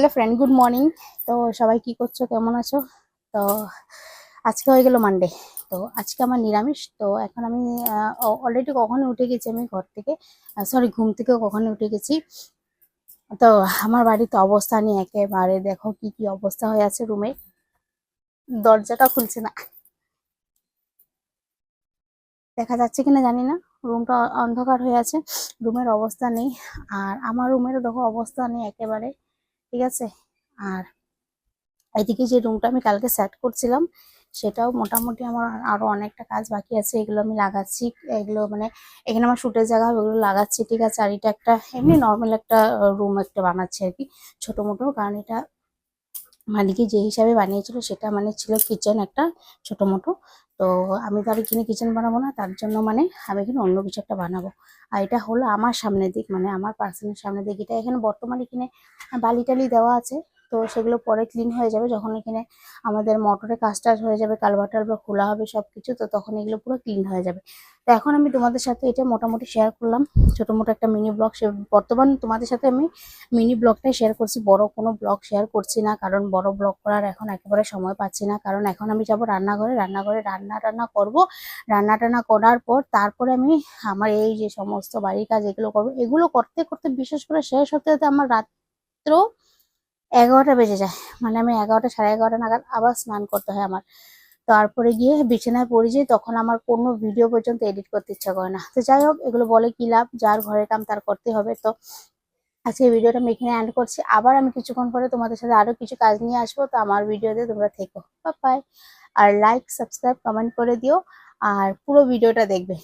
Hello friend, good morning. তো সবাই কি করছ? কেমন আছো? তো আজকে হয়ে গেল মানডে তো আজকে আমার নিরামিষ। তো এখন আমি অলরেডি কখনো উঠে গেছি আমি ঘর থেকে। সরি ঘুম থেকে কখনো উঠে গেছি। তো আমার বাড়িতে অবস্থা নেই একেবারে দেখো কি কি অবস্থা হয়ে আছে রুমে দরজাটা খুলছে না। দেখা যাচ্ছে কিনা জানি না। রুমটা অন্ধকার হয়ে আছে। রুমের অবস্থা নেই। আর আমার রুমেরও দেখো অবস্থা নেই একেবারে। ঠিক আছে? আর এদিকে যে রুমটা আমি কালকে সেট করছিলাম, সেটাও মোটামুটি আমার আরও অনেকটা কাজ বাকি আছে। এগুলো আমি লাগাচ্ছি, এগুলো মানে এখানে আমার শুটের জায়গা হবে, ওগুলো লাগাচ্ছি, ঠিক আছে? আর এটা একটা এমনি নর্মাল একটা রুম একটা বানাচ্ছি আর কি, ছোট মোটো। কারণ এটা মালিকে যে হিসাবে বানিয়েছিল, সেটা মানে ছিল কিচেন একটা ছোট মোটো। তো আমি তো আর এখানে কিচেন বানাবো না, তার জন্য মানে আমি এখানে অন্য কিছু একটা বানাবো। আর এটা হলো আমার সামনের দিক মানে আমার পার্সোনাল সামনের দিক। এটা এখানে বর্তমানে এখানে বালি টালি দেওয়া আছে। তো সেগুলো পরে ক্লিন হয়ে যাবে। যখন এখানে আমাদের মোটরে কাজ টাজ হয়ে যাবে কালভার বা খোলা হবে সব কিছু তো তখন এগুলো পুরো ক্লিন হয়ে যাবে। তো এখন আমি তোমাদের সাথে এটা মোটামুটি শেয়ার করলাম। ছোটো মোটো একটা মিনি ব্লগ সে বর্তমান তোমাদের সাথে আমি মিনি ব্লগটাই শেয়ার করছি। বড় কোনো ব্লগ শেয়ার করছি না, কারণ বড় ব্লগ করার এখন একেবারে সময় পাচ্ছি না। কারণ এখন আমি যাব রান্নাঘরে। রান্নাঘরে রান্না টান্না করব। রান্না টান্না করার পর তারপরে আমি আমার এই যে সমস্ত বাড়ির কাজ, এগুলো করব। এগুলো করতে করতে বিশেষ করে শেষ হতে হতে আমার রাত্র এগারোটা বেজে যায়। মানে আমি এগারোটা, সাড়ে এগারোটা নাগাদ আবার স্নান করতে হয় আমার। তারপরে গিয়ে বিছানায় পড়ে যাই তখন আমার কোনো ভিডিও পর্যন্ত এডিট করতে ইচ্ছা করে না। তো যাই হোক, এগুলো বলে কি লাভ? যার ঘরের কাম তার করতে হবে। তো আজকে ভিডিওটা আমি এখানে এন্ড করছি। আবার আমি কিছুক্ষণ পরে তোমাদের সাথে আরও কিছু কাজ নিয়ে আসব। তো আমার ভিডিওতে তোমরা থেকো। বাই আর লাইক সাবস্ক্রাইব কমেন্ট করে দিও। আর পুরো ভিডিওটা দেখবে।